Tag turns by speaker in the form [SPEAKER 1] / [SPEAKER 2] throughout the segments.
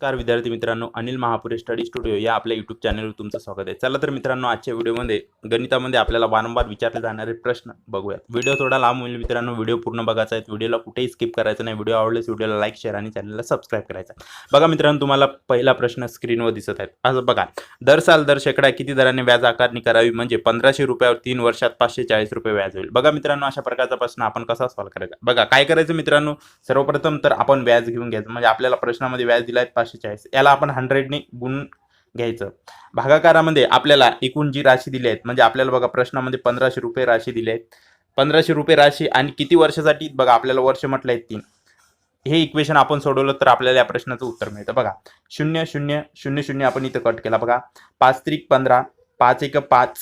[SPEAKER 1] नमस्कार विद्यार्थी मित्रांनो. अनिल महापुरे स्टडी स्टुडिओ या आपल्या यूट्यूब चॅनलवर तुमचं स्वागत आहे. चला तर मित्रांनो आजच्या व्हिडिओमध्ये गणितामध्ये आपल्याला वारंवार विचारले जाणारे प्रश्न बघूयात. व्हिडिओ थोडा लांब होईल मित्रांनो व्हिडिओ पूर्ण बघायचा आहे. व्हिडिओला कुठेही स्किप करायचा नाही. व्हिडिओ आवडल्यास व्हिडिओला लाईक शेअर आणि चॅनलला सबस्क्राईब करायचा आहे. बघा मित्रांनो तुम्हाला पहिला प्रश्न स्क्रीनवर दिसत आहे. असं बघा. दर साल दर शेकडा किती दराने व्याज आकारणी करावी? म्हणजे पंधराशे रुपयावर तीन वर्षात पाचशे चाळीस रुपये व्याज होईल. बघा मित्रांनो अशा प्रकारचा प्रश्न आपण कसा सॉल्व्ह करायचा? बघा काय करायचं मित्रांनो? सर्वप्रथम तर आपण व्याज घेऊन घ्यायचं. म्हणजे आपल्याला प्रश्नामध्ये व्याज दिला आहे पाचशे चाळीस याला आपण हंड्रेडने गुण घ्यायचं. भागाकारामध्ये आपल्याला एकूण जी राशी दिली आहेत म्हणजे आपल्याला बघा प्रश्नामध्ये पंधराशे रुपये राशी दिली आहेत. पंधराशे रुपये राशी आणि किती वर्षासाठी बघा आपल्याला वर्ष म्हटलं आहे तीन. हे इक्वेशन आपण सोडवलं तर आपल्याला या प्रश्नाचं उत्तर मिळतं. बघा शून्य शून्य शून्य शून्य आपण इथं कट केला. बघा पाच त्रिक पंधरा पाच एक पाच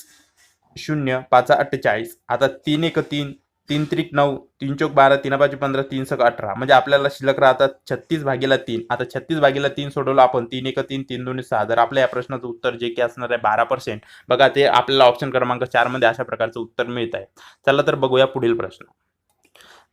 [SPEAKER 1] शून्य पाच अठ्ठेचाळीस आता तीन एक तीन तीन त्रिक नऊ तीन चौक बारा तीन पाच पंधरा तीन सक अठरा. म्हणजे आपल्याला शिल्लक राहतात छत्तीस भागीला तीन. आता छत्तीस भागीला तीन सोडवलं आपण तीन एक तीन तीन दोन सहा. जर आपल्या या प्रश्नाचं उत्तर जे की असणार आहे बारा पर्सेंट बघा ते आपल्याला ऑप्शन क्रमांक चारमध्ये अशा प्रकारचं उत्तर मिळत आहे. चला तर बघूया पुढील प्रश्न.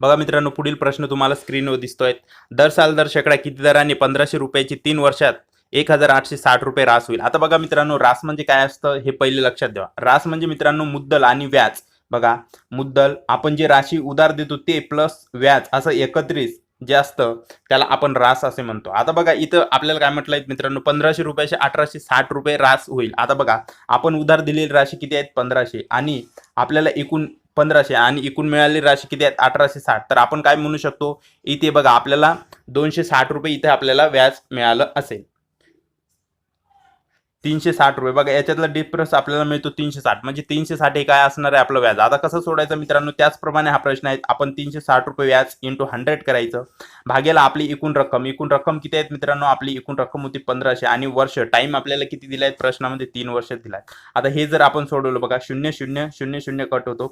[SPEAKER 1] बघा मित्रांनो पुढील प्रश्न तुम्हाला स्क्रीनवर दिसतोय. दर साल दर शेकडा किती दराने पंधराशे रुपयाची तीन वर्षात एक हजार आठशे साठ रुपये रास होईल? आता बघा मित्रांनो रास म्हणजे काय असतं हे पहिले लक्षात द्या रास म्हणजे मित्रांनो मुद्दल आणि व्याज. बघा मुद्दल आपण जे राशी उधार देतो ते प्लस व्याज असं एकत्रित जे असतं त्याला आपण रास असे म्हणतो. आता बघा इथं आपल्याला काय म्हटलं मित्रांनो पंधराशे रुपयाचे अठराशे साठ रुपये रास होईल. आता बघा आपण उधार दिलेली राशी किती आहेत? पंधराशे. आणि आपल्याला एकूण पंधराशे आणि एकूण मिळालेली राशी किती आहेत? अठराशे साठ. तर आपण काय म्हणू शकतो? इथे बघा आपल्याला दोनशे साठ रुपये इथे आपल्याला व्याज मिळालं असेल. तीनशे साठ रुपये. बघा याच्यातला डिफरन्स आपल्याला मिळतो तीनशे साठ. म्हणजे तीनशे साठ हे काय असणार आहे आपलं व्याज? आता कसं सोडायचं मित्रांनो? त्याचप्रमाणे हा प्रश्न आहे आपण तीनशे साठ रुपये व्याज इंटू हंड्रेड करायचं. भागेला आपली एकूण रक्कम. एकूण रक्कम किती आहेत मित्रांनो? आपली एकूण रक्कम होती पंधराशे. आणि वर्ष टाईम आपल्याला किती दिला आहेत प्रश्नामध्ये तीन वर्ष दिला आहे आता हे जर आपण सोडवलं बघा शून्य शून्य शून्य शून्य कट होतो.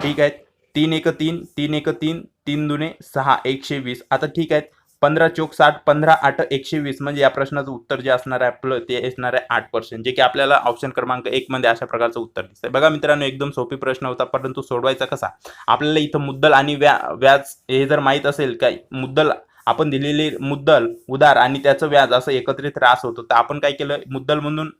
[SPEAKER 1] ठीक आहे? तीन एक तीन तीन एक तीन तीन दुने सहा एकशे वीस. आता ठीक आहे? पंधरा चोक साठ पंधरा आठ एकशे वीस म्हणजे या प्रश्नाचं उत्तर जे असणार आहे आपलं ते असणार आहे आठ पर्सेंट जे की आपल्याला ऑप्शन क्रमांक एक मध्ये अशा प्रकारचं उत्तर दिसतंय. बघा मित्रांनो एकदम सोपी प्रश्न होता परंतु सोडवायचा कसा? आपल्याला इथं मुद्दल आणि व्या व्याज हे जर माहीत असेल काय मुद्दल आपण दिलेली मुद्दल उधार आणि त्याचं व्याज असं एकत्रित रास होतो तर आपण काय केलं? मुद्दल म्हणून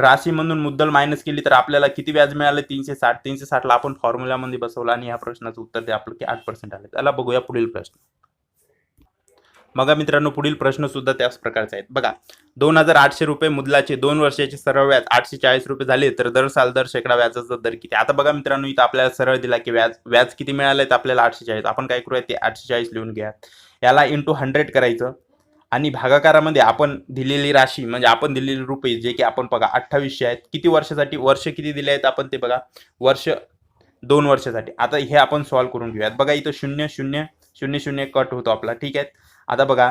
[SPEAKER 1] राशी म्हणून मुद्दल मायनस केली तर आपल्याला किती व्याज मिळालं? तीनशे साठ. तीनशे साठला आपण फॉर्म्युलामध्ये बसवला आणि या प्रश्नाचं उत्तर ते आपलं की आठ पर्सेंट आले. त्याला बघूया पुढील प्रश्न. बघा मित्रांनो पुढील प्रश्न सुद्धा त्याच प्रकारचे आहेत. बघा दोन हजार आठशे रुपये मुदलाचे दोन वर्षाचे सरळ व्याज आठशे चाळीस रुपये झाले तर दर साल दर शेकडा व्याजाचा दर किती? आता बघा मित्रांनो इथं आपल्याला सरळ दिला की व्याज व्याज किती मिळालं तर आपल्याला आठशे चाळीस. आपण काय करूया ते आठशे चाळीस लिहून घ्या याला इंटू हंड्रेड करायचं आणि भागाकारामध्ये आपण दिलेली राशी म्हणजे आपण दिलेली रुपये जे की आपण बघा अठ्ठावीसशे आहेत किती वर्षासाठी वर्ष किती दिले आहेत आपण ते बघा वर्ष दोन वर्षासाठी. आता हे आपण सॉल्व्ह करून घेऊयात. बघा इथं शून्य शून्य शून्य शून्य कट होतो आपला ठीक आहे? आता बघा.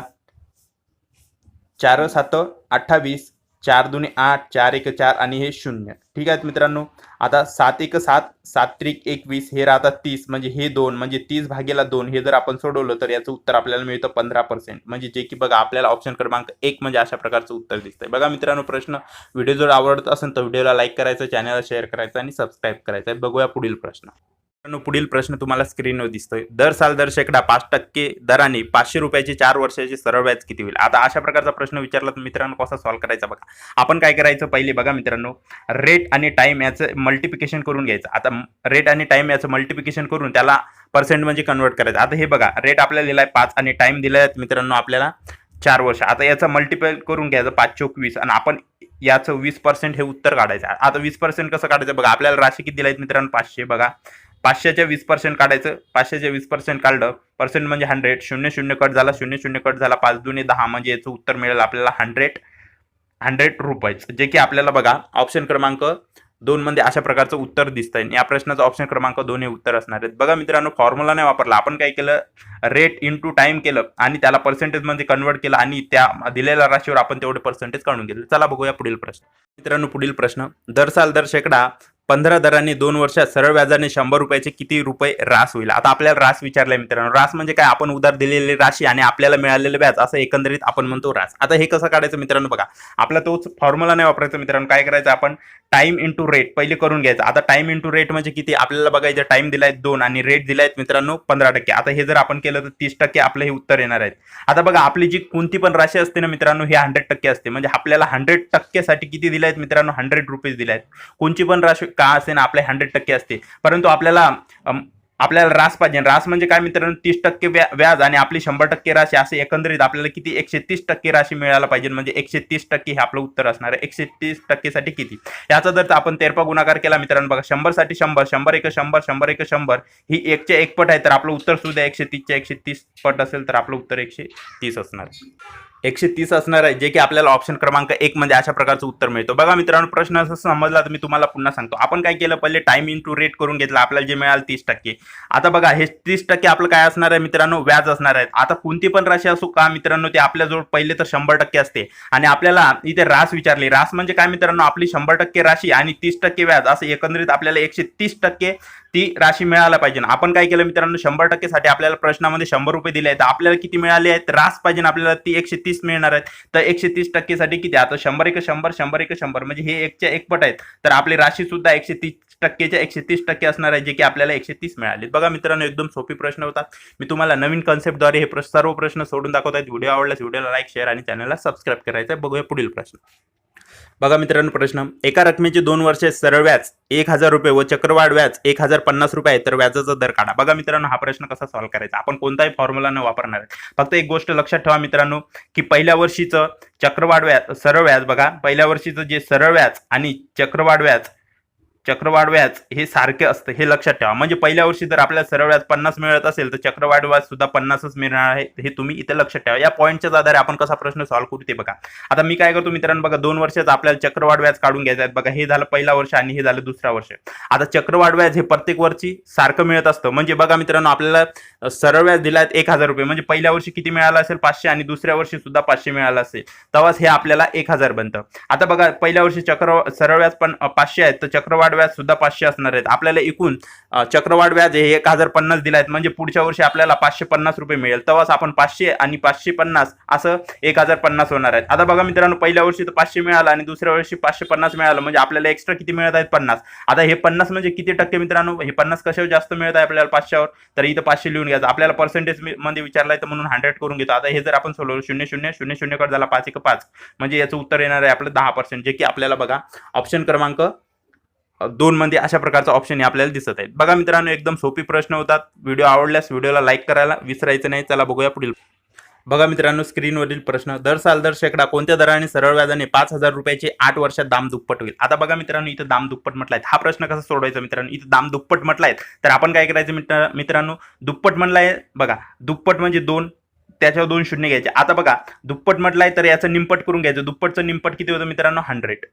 [SPEAKER 1] चार सात अठ्ठावीस चार दोन्ही आठ चार एक चार आणि हे शून्य. ठीक आहेत मित्रांनो? आता सात एक सात सात त्रिक एकवीस हे राहतात तीस म्हणजे हे दोन म्हणजे तीस भागेला दोन हे जर आपण सोडवलं तर याचं उत्तर आपल्याला मिळतं पंधरा पर्सेंट म्हणजे जे की बघा आपल्याला ऑप्शन क्रमांक एक म्हणजे अशा प्रकारचं उत्तर दिसतंय. बघा मित्रांनो प्रश्न. व्हिडिओ जर आवडत असेल तर व्हिडिओला लाईक करायचं चॅनलला शेअर करायचं आणि सबस्क्राईब करायचं. आहे बघूया पुढील प्रश्न. पुढील प्रश्न तुम्हाला स्क्रीनवर दिसतोय. दर साल दर शेकडा पाच टक्के दराने पाचशे रुपयाचे चार वर्षाचे सरळ व्याज किती होईल? आता अशा प्रकारचा प्रश्न विचारला तर मित्रांनो कसा सॉल्व्ह करायचा बघा. आपण काय करायचं? पहिले बघा मित्रांनो रेट आणि टाइम याचं मल्टिप्लिकेशन करून घ्यायचं. आता रेट आणि टाइम याचं मल्टिप्लिकेशन करून त्याला पर्सेंट म्हणजे कन्वर्ट करायचं. आता हे बघा रेट आपल्याला दिलाय पाच आणि टाइम दिलाय मित्रांनो आपल्याला चार वर्ष. आता याचं मल्टिपल करून घ्यायचं पाच चोक वीस आणि आपण याचं वीस पर्सेंट हे उत्तर काढायचं. आता वीस पर्सेंट कसं काढायचं? बघा आपल्याला राशी किती दिलाय मित्रांनो? पाचशे. बघा पाचशेच्या वीस पर्सेंट काढायचं पाचशेच्या वीस पर्सेंट काढलं. पर्सेंट म्हणजे हंड्रेड शून्य शून्य कट झाला शून्य शून्य कट झाला पाच दुने दहा म्हणजे याचं उत्तर मिळेल आपल्याला हंड्रेड हंड्रेड रुपयेच. जे की आपल्याला बघा ऑप्शन क्रमांक दोनमध्ये अशा प्रकारचं उत्तर दिसतंय. या प्रश्नाचं ऑप्शन क्रमांक दोन हे उत्तर असणार आहेत. बघा मित्रांनो फॉर्म्युला नाही वापरला. आपण काय केलं? रेट इंटू टाईम केलं. आणि त्याला पर्सेंटेजमध्ये कन्वर्ट केलं. आणि त्या दिलेल्या राशीवर आपण तेवढे पर्सेंटेज काढून गेले चला बघूया पुढील प्रश्न. मित्रांनो पुढील प्रश्न. दर साल दर शेकडा पंधरा दराने दोन वर्षात सरळ व्याजाने शंभर रुपयाचे किती रुपये रास होईल? आता आपल्याला रास विचारलाय मित्रांनो. रास म्हणजे काय? आपण उधार दिलेली राशी आणि आपल्याला मिळालेलं व्याज असं एकंदरीत आपण म्हणतो रास आता हे कसं काढायचं मित्रांनो बघा. आपला तोच फॉर्म्युला नाही वापरायचा मित्रांनो. काय करायचं? आपण टाइम इंटू रेट पहिले करून घ्यायचं. आता टाइम इंटू रेट म्हणजे किती? आपल्याला बघायचं टाइम दिलाय दोन आणि रेट दिलायत मित्रांनो पंधरा टक्के. आता हे जर आपण केलं तर तीस टक्के आपलं हे उत्तर येणार आहेत. आता बघा आपली जी कोणती पण राशी असते ना मित्रांनो हे हंड्रेड टक्के असते. म्हणजे आपल्याला हंड्रेड टक्केसाठी किती दिलायत आहेत मित्रांनो? हंड्रेड रुपीज दिले आहेत कोणची पण राशी का असेल आपले हंड्रेड टक्के असते परंतु आपल्याला आपल्याला रास पाहिजे. रास म्हणजे काय मित्रांनो? तीस टक्के व्या- व्याज आणि आपली शंभर टक्के राशी असे एकंदरीत आपल्याला किती? एकशे तीस टक्के राशी मिळायला पाहिजे. म्हणजे एकशे तीस टक्के हे आपलं उत्तर असणार आहे. एकशे तीस टक्केसाठी किती? याचा जर आपण तेरपा गुणाकार केला मित्रांनो बघा शंभरसाठी शंभर शंभर एक शंभर शंभर एक शंभर ही एकच्या एक पट आहे तर आपलं उत्तर सुद्धा एकशे तीसच्या एकशे तीस पट असेल तर आपलं उत्तर एकशे तीस असणार. एकशे तीस असणार आहे जे की आपल्याला ऑप्शन क्रमांक एक मध्ये अशा प्रकारचं उत्तर मिळतो. बघा मित्रांनो प्रश्न असं समजला तर मी तुम्हाला पुन्हा सांगतो. आपण काय केलं? पहिले टाइम इन टू रेट करून घेतला. आपल्याला जे मिळालं तीस टक्के. आता बघा हे तीस टक्के आपलं काय असणार आहे मित्रांनो? व्याज असणार आहे. आता कोणती पण राशी असो का मित्रांनो ते आपल्याजवळ पहिले तर शंभर टक्के असते. आणि आपल्याला इथे रास विचारली. रास म्हणजे काय मित्रांनो? आपली शंभर टक्के राशी आणि तीस टक्के व्याज. असं एकंदरीत आपल्याला एकशे तीस टक्के ती राशी मिळायला पाहिजे. आपण काय केलं मित्रांनो? शंभर टक्केसाठी आपल्याला प्रश्नामध्ये शंभर रुपये दिले आहेत. आपल्याला किती मिळाले आहेत? रास पाहिजे आपल्याला ती एकशे तीस मिळणार आहेत. तर एकशे तीस टक्केसाठी किती आता शंभर एक शंभर शंभर एक शंभर म्हणजे हे एकच्या एक पट आहेत. तर आपली राशी सुद्धा एकशे तीस टक्केच्या एकशे तीस टक्के असणार आहे जे की आपल्याला एकशे तीस मिळाले बघा मित्रांनो एकदम सोपी प्रश्न होतात मी तुम्हाला नवीन कन्सेप्टद्वारे हे सर्व प्रश्न सोडून दाखवत आहेत. व्हिडिओ आवडल्यास व्हिडिओला लाईक शेअर आणि चॅनलला सबस्क्राईब करायचं आहे बघूया पुढील प्रश्न. बघा मित्रांनो प्रश्न. एका रकमेचे दोन वर्षे सरळ व्याज एक हजार रुपये व चक्रवाढ व्याज एक हजार पन्नास रुपये आहे तर व्याजाचा दर काढा. बघा मित्रांनो हा प्रश्न कसा सॉल्व्ह करायचा? आपण कोणताही फॉर्म्युला न वापरणार आहे. फक्त एक गोष्ट लक्षात ठेवा मित्रांनो की पहिल्या वर्षीचं चक्रवाढ व्याज सरळ व्याज बघा. पहिल्या वर्षीचं जे सरळ व्याज आणि चक्रवाढ व्याज चक्रवाढ व्याज हे सारखे असतं हे लक्षात ठेवा. म्हणजे पहिल्या वर्षी जर आपल्याला सरळ व्याज पन्नास मिळत असेल तर चक्रवाढ व्याज सुद्धा पन्नासच मिळणार आहे हे तुम्ही इथे लक्षात ठेवा. या पॉईंटच्याच आधारे आपण कसा प्रश्न सॉल्व्ह करू ते बघा. आता मी काय करतो मित्रांनो बघा दोन वर्षाचं आपल्याला चक्रवाढ व्याज काढून घ्यायचं आहे बघा हे झालं पहिला वर्ष आणि हे झालं दुसरा वर्ष. आता चक्रवाढ व्याज हे प्रत्येक वर्षी सारखं मिळत असतं. म्हणजे बघा मित्रांनो आपल्याला सरळ व्याज दिला एक हजार रुपये. म्हणजे पहिल्या वर्षी किती मिळालं असेल? पाचशे आणि दुसऱ्या वर्षी सुद्धा पाचशे मिळालं असेल. तेव्हाच हे आपल्याला एक हजार बनतं. आता बघा पहिल्या वर्षी चक्र सरळ व्याज पण पाचशे आहेत. तर चक्रवाढ व्याज सुद्धा पाचशे असणार आहेत. आपल्याला एकूण चक्रवाढ व्याज हे एक हजार पन्नास दिला आहेत म्हणजे पुढच्या वर्षी आपल्याला पाचशे पन्नास रुपये मिळेल. तेव्हाच आपण पाचशे आणि पाचशे पन्नास असं एक हजार पन्नास होणार आहेत. आता बघा मित्रांनो पहिल्या वर्षी तर पाचशे मिळालं आणि दुसऱ्या वर्षी पाचशे पन्नास मिळालं. म्हणजे आपल्याला एक्स्ट्रा किती मिळत आहेत? पन्नास. आता हे पन्नास म्हणजे किती टक्के मित्रांनो? हे पन्नास कशावर जास्त मिळत आहे आपल्याला पाचशेवर? तर इथं पाचशे लिहून घ्यायचं आपल्याला पर्सेंटेजमध्ये विचारलाय तर म्हणून हंड्रेड करून घेतो. आता हे जर आपण सोडवलं शून्य शून्य शून्य शून्य कर झाला पाच एक पाच. म्हणजे याचं उत्तर येणार आहे आपलं दहा पर्सेंट जे की आपल्याला बघा ऑप्शन क्रमांक दोन मध्ये अशा प्रकारचा ऑप्शन आपल्याला दिसत आहेत. बघा मित्रांनो एकदम सोपी प्रश्न होतात. व्हिडिओ आवडल्यास व्हिडिओला लाईक करायला विसरायचं नाही. चला बघूया पुढील. बघा मित्रांनो स्क्रीनवरील प्रश्न. दर साल दर शेकडा कोणत्या दराने सरळ व्याजाने पाच हजार रुपयाचे आठ वर्षात दाम दुप्पट होईल? आता बघा मित्रांनो इथं दाम दुप्पट म्हटलाय हा प्रश्न कसा सोडवायचा मित्रांनो? इथं दाम दुप्पट म्हटलाय तर आपण काय करायचं मित्र मित्रांनो? दुप्पट म्हटलाय बघा. दुप्पट म्हणजे दोन त्याच्यावर दोन शून्य घ्यायचे. आता बघा दुप्पट म्हटलाय तर याचं निमपट करून घ्यायचं. दुप्पटचं निमपट किती होतं मित्रांनो? हंड्रेड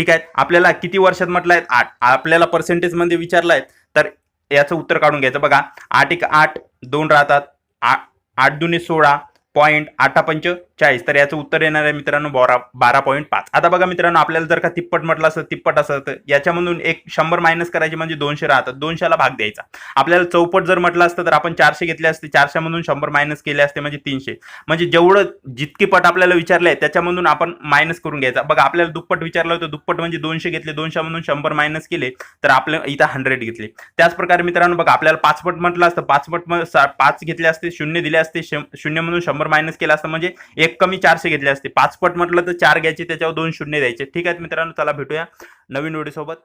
[SPEAKER 1] ठीक आहे? आपल्याला किती वर्षात म्हटलंय? आठ. आपल्याला पर्सेंटेजमध्ये विचारलाय तर याचं उत्तर काढून घ्यायचं. बघा आठ एक आठ दोन राहतात. आठ दुने सोळा पॉईंट आठा पंच चाळीस. तर याचं उत्तर येणार आहे मित्रांनो बारा बारा पॉईंट पाच. आता बघा मित्रांनो आपल्याला जर का तिप्पट म्हटलं असं तिप्पट असं तर याच्यामधून एक शंभर मायनस करायचे म्हणजे दोनशे राहतात दोनशेला भाग द्यायचा. आपल्याला चौपट जर म्हटलं असतं तर आपण चारशे घेतले असते. चारशेमधून शंभर मायनस केले असते म्हणजे तीनशे. म्हणजे जेवढं जितके पट आपल्याला विचारले त्याच्यामधून आपण मायनस करून घ्यायचा. बघा आपल्याला दुप्पट विचारलं होतं दुप्पट म्हणजे दोनशे घेतले दोनशेमधून शंभर मायनस केले तर आपलं इथं हंड्रेड घेतले. त्याच प्रकारे मित्रांनो बघा आपल्याला पाचपट म्हटलं असतं पाचपट सा- पाच घेतले असते शून्य दिले असते शं- शून्यमधून शंभर मायनस केलं असतं म्हणजे एक कमी चारशे घेतले असते. पाचपट म्हटलं तर चार घ्यायचे त्याच्यावर दोन शून्य द्यायचे. ठीक आहे मित्रांनो चला भेटूया नवीन व्हिडिओ सोबत.